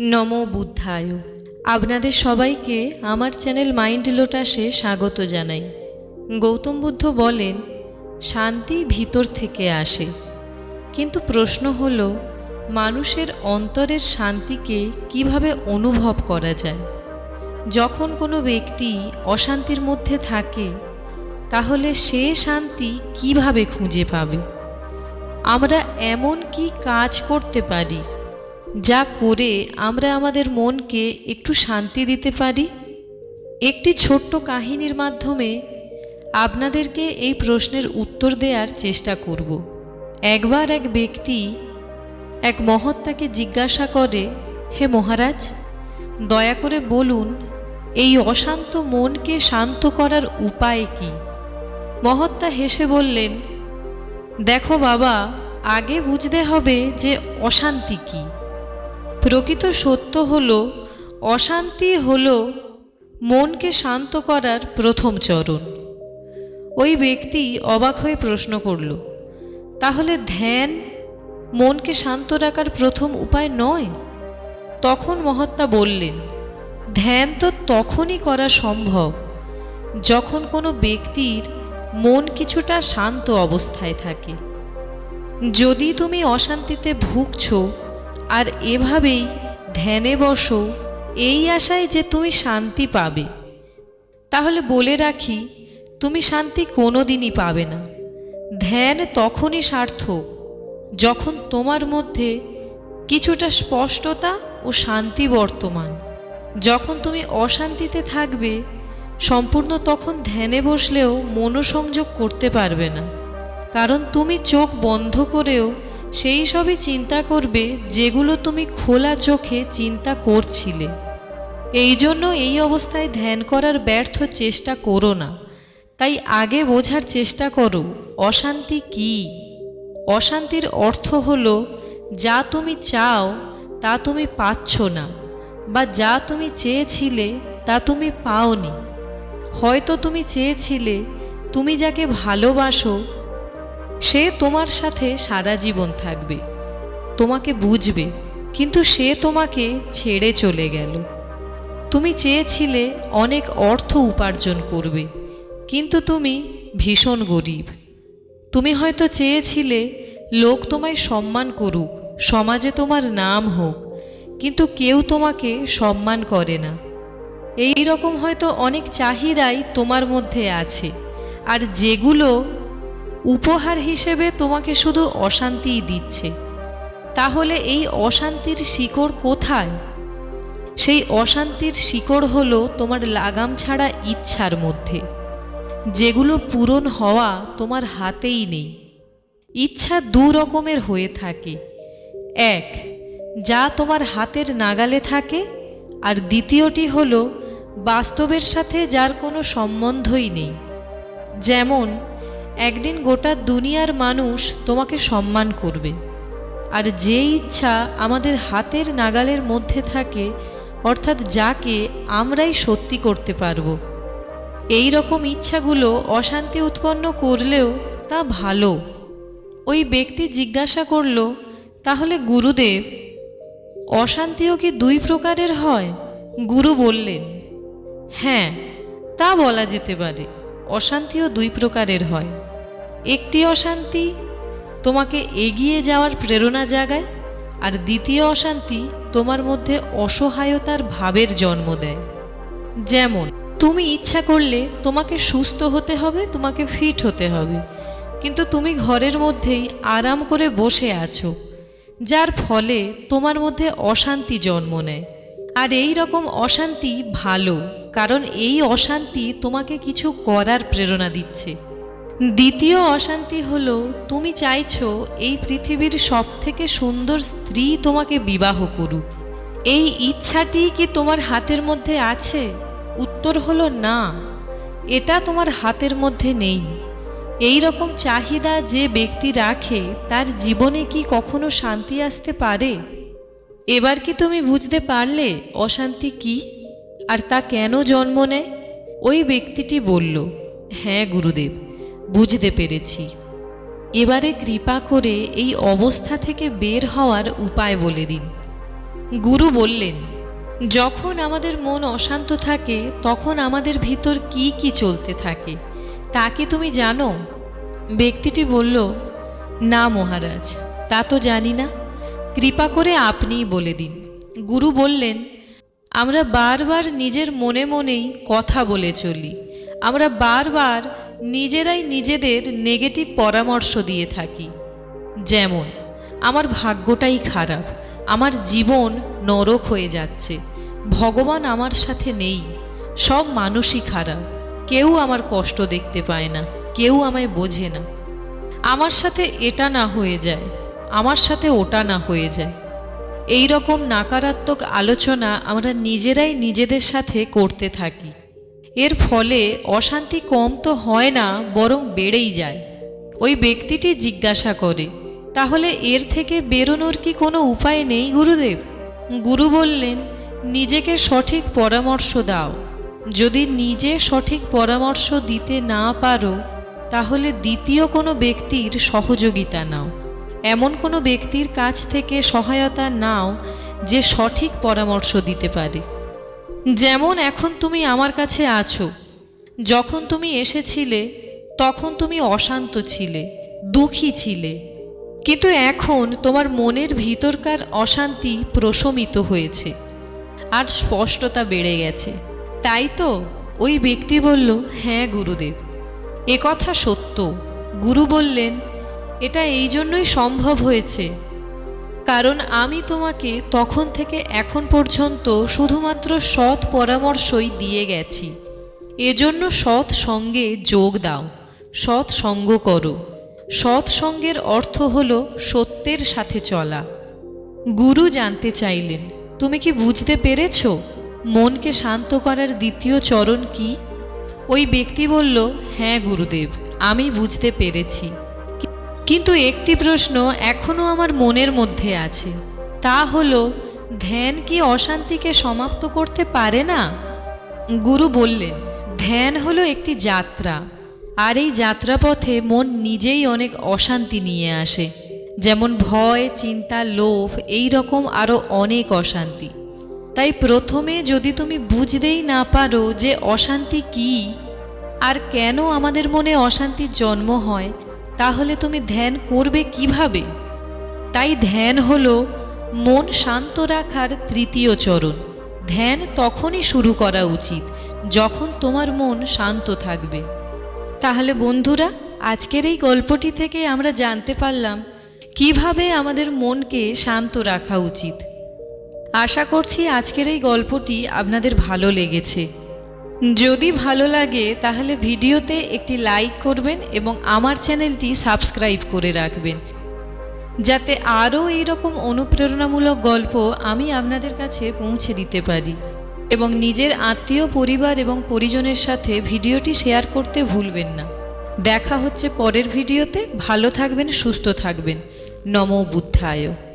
নম বুদ্ধায়। আপনাদের সবাইকে আমার চ্যানেল মাইন্ড লোটাসে স্বাগত জানাই। গৌতম বুদ্ধ বলেন, শান্তি ভিতর থেকে আসে। কিন্তু প্রশ্ন হল, মানুষের অন্তরের শান্তিকে কীভাবে অনুভব করা যায়? যখন কোনো ব্যক্তি অশান্তির মধ্যে থাকে, তাহলে সে শান্তি কীভাবে খুঁজে পাবে? আমরা এমন কি কাজ করতে পারি যা করে আমরা আমাদের মনকে একটু শান্তি দিতে পারি? একটি ছোট্ট কাহিনীর মাধ্যমে আপনাদেরকে এই প্রশ্নের উত্তর দেওয়ার চেষ্টা করব। একবার এক ব্যক্তি এক মহত্তাকে জিজ্ঞাসা করে, হে মহারাজ, দয়া করে বলুন, এই অশান্ত মনকে শান্ত করার উপায় কি? মহত্তা হেসে বললেন, দেখো বাবা, আগে বুঝতে হবে যে অশান্তি কী। প্রকৃত সত্য হল, অশান্তি হল মনকে শান্ত করার প্রথম চরণ। ওই ব্যক্তি অবাক হয়ে প্রশ্ন করল, তাহলে ধ্যান মনকে শান্ত রাখার প্রথম উপায় নয়? তখন মহাত্মা বললেন, ধ্যান তো তখনই করা সম্ভব যখন কোনো ব্যক্তির মন কিছুটা শান্ত অবস্থায় থাকে। যদি তুমি অশান্তিতে ভুগছো আর এভাবেই ধ্যানে বসো, এই আশায় যে তুমি শান্তি পাবে। তাহলে বলে রাখি, তুমি শান্তি কোনো দিনই পাবে না। ধ্যান তখনই সার্থক, যখন তোমার মধ্যে কিছুটা স্পষ্টতা ও শান্তি বর্তমান। যখন তুমি অশান্তিতে থাকবে, সম্পূর্ণ তখন ধ্যানে বসলেও মনোসংযোগ করতে পারবে না। কারণ তুমি চোখ বন্ধ করেও সেই সবই চিন্তা করবে যেগুলো তুমি খোলা চোখে চিন্তা করছিলে। এই জন্য এই অবস্থায় ধ্যান করার ব্যর্থ চেষ্টা করো না। তাই আগে বোঝার চেষ্টা করো, অশান্তি কি? অশান্তির অর্থ হলো, যা তুমি চাও, তা তুমি পাচ্ছ না, বা যা তুমি চেয়েছিলে, তা তুমি পাওনি। হয়তো তুমি চেয়েছিলে, তুমি যাকে ভালোবাসো সে তোমার সাথে সারা জীবন থাকবে। তোমাকে বুঝবে, কিন্তু সে তোমাকে ছেড়ে চলে গেল। তুমি চেয়েছিলে অনেক অর্থ উপার্জন করবে, কিন্তু তুমি ভীষণ গরিব। তুমি হয়তো চেয়েছিলে লোক তোমায় সম্মান করুক, সমাজে তোমার নাম হোক, কিন্তু কেউ তোমাকে সম্মান করে না। এই রকম হয়তো অনেক চাহিদাই তোমার মধ্যে আছে, আর যেগুলো উপহার হিসেবে তোমাকে শুধু অশান্তিই দিচ্ছে। তাহলে এই অশান্তির শিকড় কোথায়? সেই অশান্তির শিকড় হলো তোমার লাগাম ছাড়া ইচ্ছার মধ্যে। যেগুলো পূরণ হওয়া তোমার হাতেই নেই। ইচ্ছা দু রকমের হয়ে থাকে। এক, যা তোমার হাতের নাগালে থাকে। আর দ্বিতীয়টি হলো, বাস্তবের সাথে যার কোনো সম্বন্ধই নেই। যেমন একদিন গোটা দুনিয়ার মানুষ তোমাকে সম্মান করবে। আর যে ইচ্ছা আমাদের হাতের নাগালের মধ্যে থাকে, অর্থাৎ যাকে আমরাই সত্যি করতে পারব। এই রকম ইচ্ছাগুলো অশান্তি উৎপন্ন করলেও তা ভালো। ওই ব্যক্তি জিজ্ঞাসা করল, তাহলে গুরুদেব, অশান্তিও কি দুই প্রকারের হয়? গুরু বললেন হ্যাঁ তা বলা যেতে পারে। অশান্তিও দুই প্রকারের হয়। একটি অশান্তি তোমাকে এগিয়ে যাওয়ার প্রেরণা জাগায়, আর দ্বিতীয় অশান্তি তোমার মধ্যে অসহায়তার ভাবের জন্ম দেয়। যেমন, তুমি ইচ্ছা করলে তোমাকে সুস্থ হতে হবে, তোমাকে ফিট হতে হবে, কিন্তু তুমি ঘরের মধ্যেই আরাম করে বসে আছো, যার ফলে তোমার মধ্যে অশান্তি জন্ম নেয়। আর এই রকম অশান্তি ভালো, কারণ এই অশান্তি তোমাকে কিছু করার প্রেরণা দিচ্ছে। দ্বিতীয় অশান্তি হলো, তুমি চাইছো এই পৃথিবীর সব থেকে সুন্দর স্ত্রী তোমাকে বিবাহ করুক। এই ইচ্ছাটি কি তোমার হাতের মধ্যে আছে? উত্তর হলো না। এটা তোমার হাতের মধ্যে নেই। এই রকম চাহিদা যে ব্যক্তি রাখে, তার জীবনে কি কখনো শান্তি আসতে পারে? এবার কি তুমি বুঝতে পারলে অশান্তি কি? আর তা কেন জন্ম নেয়? ওই ব্যক্তিটি বলল হ্যাঁ গুরুদেব। বুঝতে পেরেছি। এবারে কৃপা করে এই অবস্থা থেকে বের হওয়ার উপায় বলে দিন। গুরু বললেন, যখন আমাদের মন অশান্ত থাকে, তখন আমাদের ভিতর কি কি চলতে থাকে, তা কি তুমি জানো? ব্যক্তিটি বলল, না মহারাজ, তা তো জানি না। কৃপা করে আপনিই বলে দিন। গুরু বললেন, আমরা বারবার নিজের মনে মনেই কথা বলে চলি। আমরা বারবার নিজেরাই নিজেদের নেগেটিভ পরামর্শ দিয়ে থাকি। যেমন, আমার ভাগ্যটাই খারাপ, আমার জীবন নরক হয়ে যাচ্ছে, ভগবান আমার সাথে নেই, সব মানুষই খারাপ, কেউ আমার কষ্ট দেখতে পায় না, কেউ আমায় বোঝে না। আমার সাথে এটা না হয়ে যায়, আমার সাথে ওটা না হয়ে যায়। এই রকম নাকারাত্মক আলোচনা আমরা নিজেরাই নিজেদের সাথে করতে থাকি। এর ফলে অশান্তি কম তো হয় না, বরং বেড়েই যায়। ওই ব্যক্তিটি জিজ্ঞাসা করে, তাহলে এর থেকে বেরোনোর কি কোনো উপায় নেই, গুরুদেব? গুরু বললেন, নিজেকে সঠিক পরামর্শ দাও। যদি নিজে সঠিক পরামর্শ দিতে না পারো, তাহলে দ্বিতীয় কোনো ব্যক্তির সহযোগিতা নাও। এমন কোনো ব্যক্তির কাছ থেকে সহায়তা নাও, যে সঠিক পরামর্শ দিতে পারে। যেমন এখন তুমি আমার কাছে আছো, যখন তুমি এসেছিলে, তখন তুমি অশান্ত ছিলে, দুঃখী ছিলে। কিন্তু এখন তোমার মনের ভিতরকার অশান্তি প্রশমিত হয়েছে আর স্পষ্টতা বেড়ে গেছে। তাই তো ওই ব্যক্তি বলল হ্যাঁ গুরুদেব কথা সত্য। গুরু বললেন, এটা এই জন্যই সম্ভব হয়েছে কারণ আমি তোমাকে তখন থেকে এখন পর্যন্ত শুধুমাত্র সৎ পরামর্শই দিয়ে গেছি। এজন্য সৎ সঙ্গে যোগ দাও, সৎ সঙ্গ করো। সৎ সঙ্গের অর্থ হল সত্যের সাথে চলা। গুরু জানতে চাইলেন, তুমি কি বুঝতে পেরেছ? মনকে শান্ত করার দ্বিতীয় চরণ কি? ওই ব্যক্তি বলল হ্যাঁ গুরুদেব, আমি বুঝতে পেরেছি। কিন্তু একটি প্রশ্ন এখনও আমার মনের মধ্যে আছে। তা হলো, ধ্যান কি অশান্তিকে সমাপ্ত করতে পারে না? গুরু বললেন, ধ্যান হলো একটি যাত্রা, আর এই যাত্রাপথে মন নিজেই অনেক অশান্তি নিয়ে আসে। যেমন ভয়, চিন্তা, লোভ, এই রকম আরও অনেক অশান্তি। তাই প্রথমে যদি তুমি বুঝতেই না পারো যে অশান্তি কি, আর কেন আমাদের মনে অশান্তির জন্ম হয় তাহলে তুমি ধ্যান করবে কীভাবে? তাই ধ্যান হলো মন শান্ত রাখার তৃতীয় চরণ। ধ্যান তখনই শুরু করা উচিত, যখন তোমার মন শান্ত থাকবে। তাহলে বন্ধুরা, আজকের এই গল্পটি থেকে আমরা জানতে পারলাম কীভাবে আমাদের মনকে শান্ত রাখা উচিত। আশা করছি আজকের এই গল্পটি আপনাদের ভালো লেগেছে। যদি ভালো লাগে, তাহলে ভিডিওতে একটি লাইক করবেন এবং আমার চ্যানেলটি সাবস্ক্রাইব করে রাখবেন। যাতে আরও এইরকম অনুপ্রেরণামূলক গল্প আমি আপনাদের কাছে পৌঁছে দিতে পারি এবং নিজের আত্মীয় পরিবার এবং পরিজনের সাথে ভিডিওটি শেয়ার করতে ভুলবেন না। দেখা হচ্ছে পরের ভিডিওতে। ভালো থাকবেন, সুস্থ থাকবেন। নমো বুদ্ধায়।